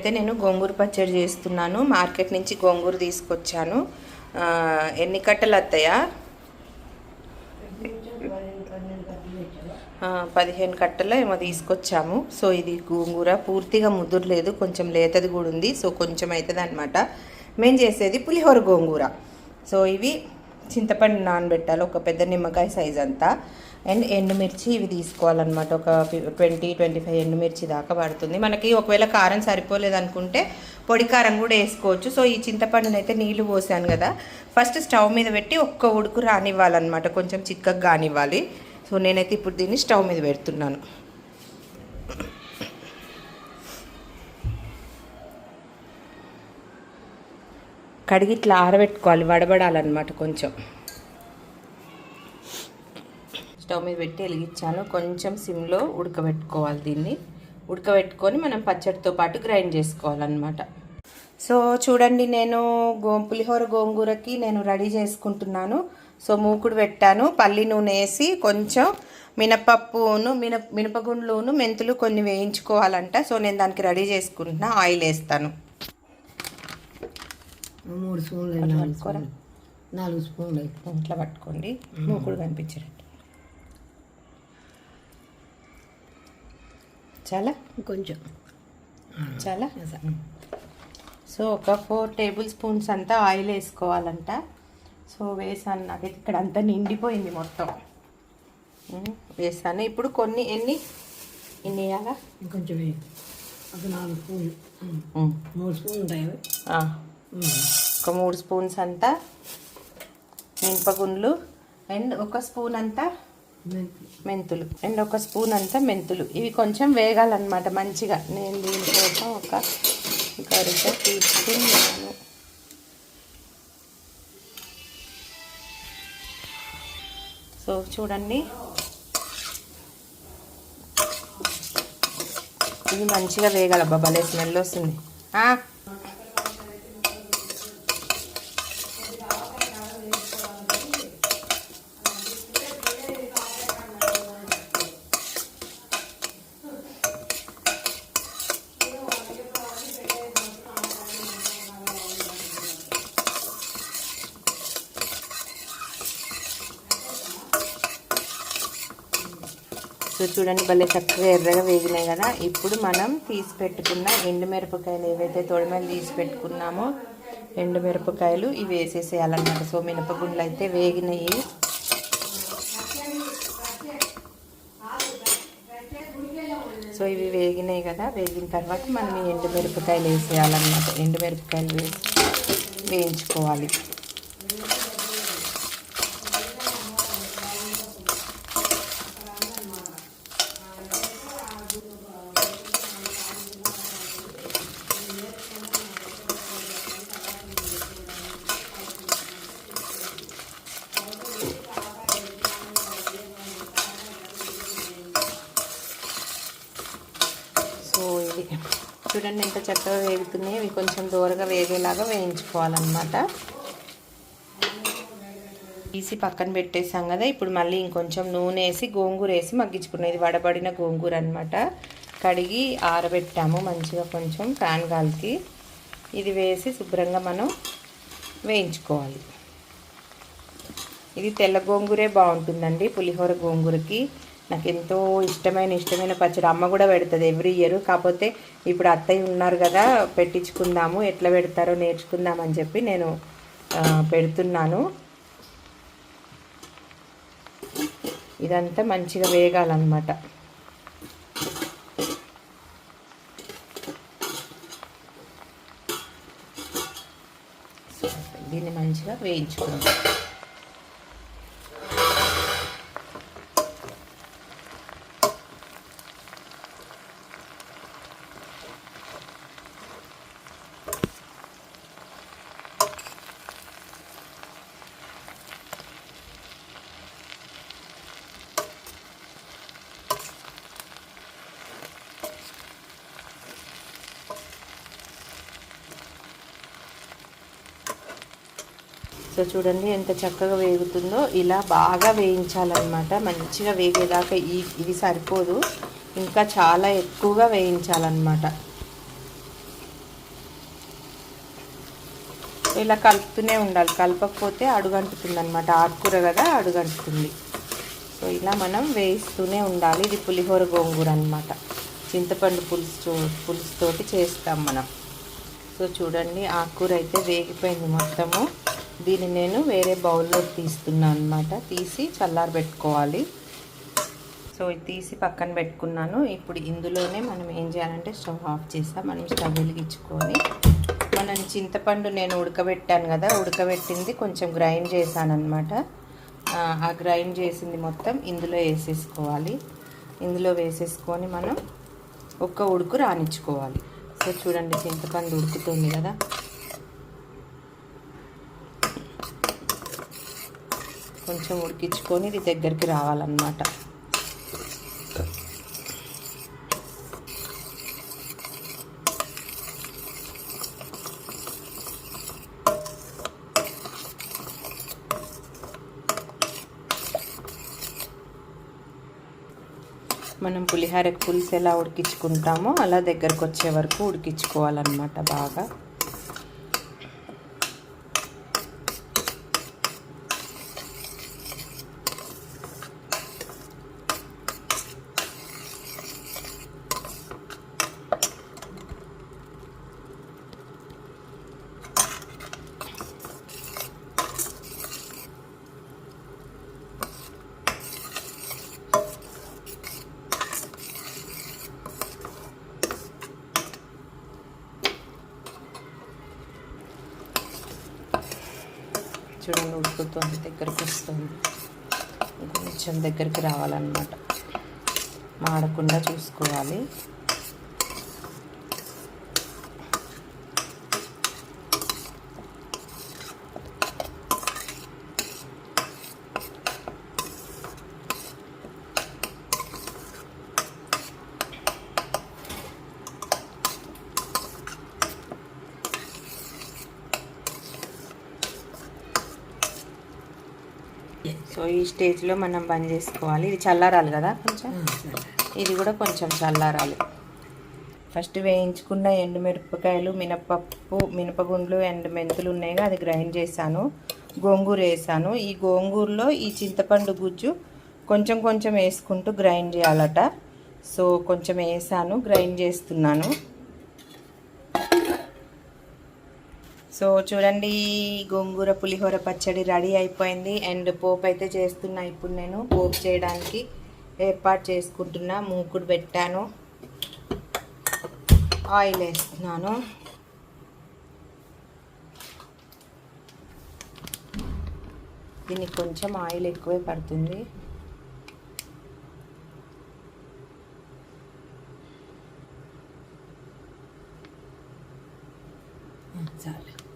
అయితే నేను గోంగూర పచ్చడి చేస్తున్నాను. మార్కెట్ నుంచి గోంగూర తీసుకొచ్చాను. ఎన్ని కట్టలు వస్తాయా పదిహేను కట్టలు ఏమో తీసుకొచ్చాము. సో ఇది గోంగూర పూర్తిగా ముదురలేదు కొంచెం లేతది కూడా ఉంది. సో కొంచెం అవుతుంది అనమాట మేము చేసేది పులిహోర గోంగూర. సో ఇవి చింతపండు నానబెట్టాలి. ఒక పెద్ద నిమ్మకాయ సైజ్ అంతా. అండ్ ఎండుమిర్చి ఇవి తీసుకోవాలన్నమాట. ఒక ట్వంటీ ట్వంటీ ఫైవ్ ఎండుమిర్చి దాకా పడుతుంది. మనకి ఒకవేళ కారం సరిపోలేదు అనుకుంటే పొడి కారం కూడా వేసుకోవచ్చు. సో ఈ చింతపండునైతే అయితే నీళ్ళు పోసాను కదా. ఫస్ట్ స్టవ్ మీద పెట్టి ఒక్క ఉడుకు రానివ్వాలన్నమాట. కొంచెం చిక్కగా కానివ్వాలి. సో నేనైతే ఇప్పుడు దీన్ని స్టవ్ మీద పెడుతున్నాను. కడిగి ఇట్లా ఆరబెట్టుకోవాలి వడబడాలన్నమాట కొంచెం. స్టవ్ మీద పెట్టి వెలిగించాను. కొంచెం సిమ్లో ఉడకబెట్టుకోవాలి దీన్ని. ఉడకబెట్టుకొని మనం పచ్చడితో పాటు గ్రైండ్ చేసుకోవాలన్నమాట. సో చూడండి నేను గో పులిహోర గోంగూరకి నేను రెడీ చేసుకుంటున్నాను. సో మూకుడు పెట్టాను. పల్లి నూనె వేసి కొంచెం మినపప్పును మిన మినపగుండ్లును మెంతులు కొన్ని వేయించుకోవాలంట. సో నేను దానికి రెడీ చేసుకుంటున్నా. ఆయిల్ వేస్తాను. మూడు స్పూన్లు నాలుగు? స్పూన్లు. నాలుగు స్పూన్లు. ఇట్లా పట్టుకోండి. మూకుడు కనిపించినట్టు చాలా? కొంచెం. చాలా? సో ఒక ఫోర్ టేబుల్ స్పూన్స్ అంతా ఆయిల్ వేసుకోవాలంట. సో వేసాను. నాకైతే ఇక్కడ అంతా నిండిపోయింది మొత్తం. వేసాను. ఇప్పుడు కొన్ని ఎన్ని? ఎన్ని వేయాలా? ఇంకొంచెం వేయి. ఒక నాలుగు స్పూన్లు. మూడు స్పూన్లు ఉంటాయి. ఒక మూడు స్పూన్స్ అంతా మినపగుండ్లు అండ్ ఒక స్పూన్ అంతా మెంతులు. మెంతులు అండ్ ఒక స్పూన్ అంతా మెంతులు. ఇవి కొంచెం వేగాలన్నమాట మంచిగా. నేను దీనికోసం ఒక గరిట తీసుకున్నాను. సో చూడండి. ఇది మంచిగా వేగాలబ్బా భలే స్మెల్ వస్తుంది. సో చూడండి భలే చక్కగా ఎర్రగా వేగినాయి కదా. ఇప్పుడు మనం తీసి పెట్టుకున్న ఎండుమిరపకాయలు ఏవైతే తొడిమలు తీసి పెట్టుకున్నామో ఎండుమిరపకాయలు ఇవి వేసేసేయాలన్నమాట. సో మినపగుండ్లు అయితే వేగినాయి. సో ఇవి వేగినాయి కదా. వేగిన తర్వాత మనం ఎండుమిరపకాయలు వేసేయాలన్నమాట. ఎండుమిరపకాయలు వేసి వేయించుకోవాలి సో ఇది చూడండి ఎంత చక్కగా వేగుతున్నాయి. ఇవి కొంచెం దూరగా వేగేలాగా వేయించుకోవాలన్నమాట. తీసి పక్కన పెట్టేసాం కదా ఇప్పుడు మళ్ళీ ఇంకొంచెం నూనె వేసి గోంగూర వేసి మగ్గించుకున్నాం. ఇది వడబడిన గోంగూర అనమాట కడిగి ఆరబెట్టాము మంచిగా కొంచెం ఫ్యాన్ గాలికి. ఇది వేసి శుభ్రంగా మనం వేయించుకోవాలి. ఇది తెల్ల గోంగూరే బాగుంటుందండి పులిహోర గోంగూరకి. నాకు ఎంతో ఇష్టమైన ఇష్టమైన పచ్చడి అమ్మ కూడా పెడుతుంది ఎవ్రీ ఇయర్. కాకపోతే ఇప్పుడు అత్తయ్య ఉన్నారు కదా పెట్టించుకుందాము ఎట్లా పెడతారో నేర్చుకుందామని చెప్పి నేను పెడుతున్నాను. ఇదంతా మంచిగా వేగాలన్నమాట. దీన్ని మంచిగా వేయించుకుందాం. సో చూడండి ఎంత చక్కగా వేగుతుందో. ఇలా బాగా వేయించాలన్నమాట. మంచిగా వేగేదాకా ఈ ఇది సరిపోదు. ఇంకా చాలా ఎక్కువగా వేయించాలన్నమాట. ఇలా కలుపుతూనే ఉండాలి. కలపకపోతే అడుగంటుతుంది అనమాట ఆకుకూర కదా అడుగంటుతుంది. సో ఇలా మనం వేయిస్తూనే ఉండాలి. ఇది పులిహోర గోంగూర అనమాట చింతపండు పులుసు పులుసుతోటి చేస్తాం మనం. సో చూడండి ఆకుకూర అయితే వేగిపోయింది మొత్తము. దీన్ని నేను వేరే బౌల్లోకి తీస్తున్నాను అనమాట తీసి చల్లారబెట్టుకోవాలి సో ఇది తీసి పక్కన పెట్టుకున్నాను. ఇప్పుడు ఇందులోనే మనం ఏం చేయాలంటే స్టవ్ ఆఫ్ చేస్తాం. మనం స్టవ్ వెలిగించుకొని మనం చింతపండు నేను ఉడకబెట్టాను కదా ఉడకబెట్టింది కొంచెం గ్రైండ్ చేశాను అనమాట ఆ గ్రైండ్ చేసింది మొత్తం ఇందులో వేసేసుకోవాలి. ఇందులో వేసేసుకొని మనం ఒక్క ఉడుకు రానిచ్చుకోవాలి. సో చూడండి చింతపండు ఉడుకుతుంది కదా. కొంచెం ఉడికించుకొని ఇది దగ్గరికి రావాలన్నమాట. మనం పులిహోర పులుసు ఎలా ఉడికించుకుంటామో అలా దగ్గరకు వచ్చే వరకు ఉడికించుకోవాలన్నమాట బాగా. చూడండి ఉడుకుతుంది దగ్గరకు వస్తుంది కొంచెం దగ్గరికి రావాలన్నమాట. మాడకుండా చూసుకోవాలి సో ఈ స్టేజ్లో మనం బంద్ చేసుకోవాలి. ఇది చల్లారాలి కదా కొంచెం? ఇది కూడా కొంచెం చల్లారాలి. ఫస్ట్ వేయించుకున్న ఎండుమిరపకాయలు మినపప్పు మినపగుండ్లు అండ్ మెంతులు ఉన్నాయి అది గ్రైండ్ చేశాను. గోంగూర వేసాను ఈ గోంగూరలో ఈ చింతపండు గుజ్జు కొంచెం కొంచెం వేసుకుంటూ గ్రైండ్ చేయాలట. సో కొంచెం వేసాను గ్రైండ్ చేస్తున్నాను. సో చూడండి గోంగూర పులిహోర పచ్చడి రెడీ అయిపోయింది. అండ్ పోపు అయితే చేస్తున్నా ఇప్పుడు నేను. పోపు చేయడానికి ఏర్పాటు చేసుకుంటున్నా. మూకుడు పెట్టాను. ఆయిల్ వేస్తున్నాను. దీనికి కొంచెం ఆయిల్ ఎక్కువే పడుతుంది. చాలు.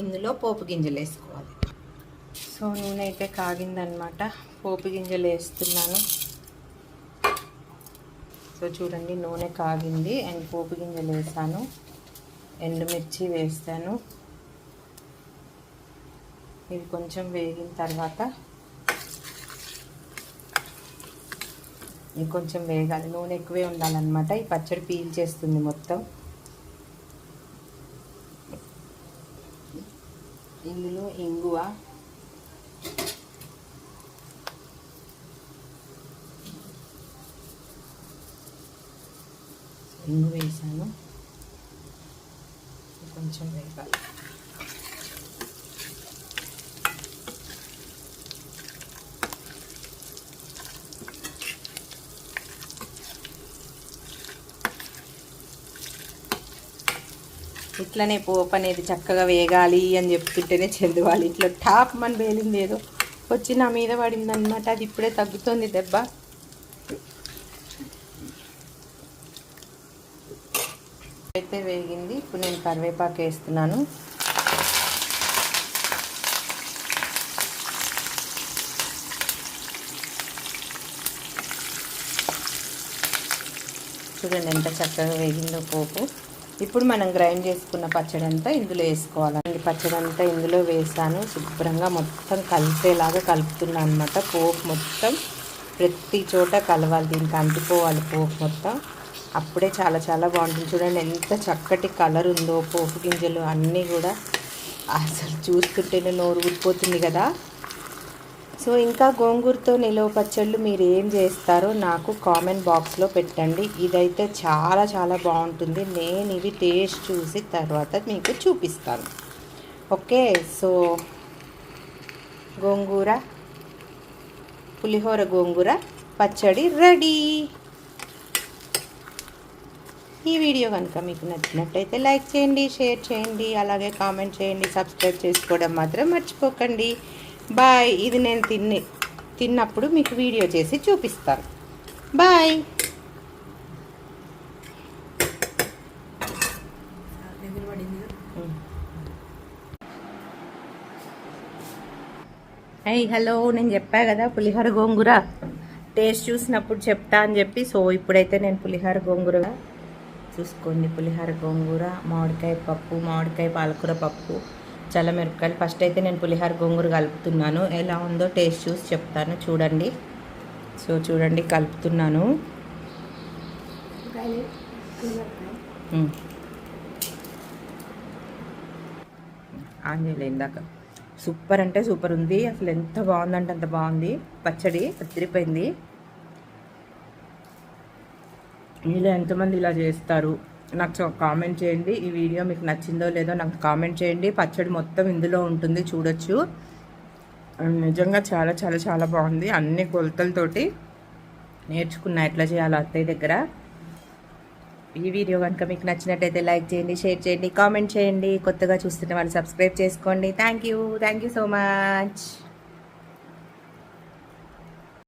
ఇందులో పోపు గింజలు వేసుకోవాలి. సో నూనె అయితే కాగిందనమాట పోపు గింజలు వేస్తున్నాను. సో చూడండి నూనె కాగింది. అండ్ పోపు గింజలు వేసాను. ఎండుమిర్చి వేస్తాను ఇవి కొంచెం వేగిన తర్వాత ఇది కొంచెం వేగాలి. నూనె ఎక్కువే ఉండాలన్నమాట. ఈ పచ్చడి పీల్ చేస్తుంది మొత్తం. ఇందులో ఇంగువ. ఇంగు వేసాను. కొంచెం వేపాలి. ఇట్లనే పోపు అనేది చక్కగా వేగాలి అని చెప్తుంటేనే చెందువాలి ఇట్లా టాప్ మన వేలింది ఏదో. వచ్చి నా మీద పడింది అనమాట అది ఇప్పుడే తగ్గుతుంది దెబ్బ. అయితే వేగింది. ఇప్పుడు నేను కరివేపాకు వేస్తున్నాను. చూడండి ఎంత చక్కగా వేగిందో పోపు. ఇప్పుడు మనం గ్రైండ్ చేసుకున్న పచ్చడి అంతా ఇందులో వేసుకోవాలి పచ్చడి అంతా ఇందులో వేసాను. శుభ్రంగా మొత్తం కలిసేలాగా కలుపుతున్నాను అనమాట పోపు మొత్తం ప్రతి చోట కలవాలి. దీనికి అంటిపోవాలి పోపు మొత్తం. అప్పుడే చాలా చాలా బాగుంటుంది. చూడండి ఎంత చక్కటి కలర్ ఉందో. పోపు గింజలు అన్నీ కూడా. అసలు చూస్తుంటేనే నోరు ఊరిపోతుంది కదా. సో ఇంకా గోంగూరతో నిలువ పచ్చళ్ళు మీరు ఏం చేస్తారో నాకు కామెంట్ బాక్స్లో పెట్టండి. ఇదైతే చాలా చాలా బాగుంటుంది. నేను ఇవి టేస్ట్ చూసి తర్వాత మీకు చూపిస్తాను. ఓకే సో గోంగూర పులిహోర గోంగూర పచ్చడి రెడీ. ఈ వీడియో కనుక మీకు నచ్చినట్టయితే లైక్ చేయండి షేర్ చేయండి అలాగే కామెంట్ చేయండి సబ్స్క్రైబ్ చేసుకోవడం మాత్రం మర్చిపోకండి. బాయ్ ఇది నేను తిని తిన్నప్పుడు మీకు వీడియో చేసి చూపిస్తాను. బాయ్. అయ్యి హలో నేను చెప్పా కదా పులిహోర గోంగూర. టేస్ట్ చూసినప్పుడు చెప్తా అని చెప్పి సో ఇప్పుడైతే నేను పులిహోర గోంగూర. చూసుకోండి పులిహోర గోంగూర మామిడికాయ పప్పు మామిడికాయ పాలకూర పప్పు. చల్లమిరపకాయలు ఫస్ట్ అయితే నేను పులిహోర గోంగూర కలుపుతున్నాను. ఎలా ఉందో టేస్ట్ చూసి చెప్తాను. చూడండి. సో చూడండి కలుపుతున్నాను. కాయలు ఆంజనేయులు ఇందాక. సూపర్ అంటే సూపర్ ఉంది. అసలు ఎంత బాగుందంటే అంత బాగుంది. పచ్చడి అదిరిపోయింది మీలో ఎంతమంది ఇలా చేస్తారు? నాకు కామెంట్ చేయండి. ఈ వీడియో మీకు నచ్చిందో లేదో నాకు కామెంట్ చేయండి. పచ్చడి మొత్తం ఇందులో ఉంటుంది చూడొచ్చు. నిజంగా చాలా చాలా చాలా బాగుంది. అన్ని కొలతలతోటి నేర్చుకున్నా ఎట్లా చేయాలో అత్తయ్య దగ్గర. ఈ వీడియో కనుక మీకు నచ్చినట్టయితే లైక్ చేయండి షేర్ చేయండి కామెంట్ చేయండి. కొత్తగా చూస్తున్న వాళ్ళు సబ్స్క్రైబ్ చేసుకోండి. Thank you thank you so much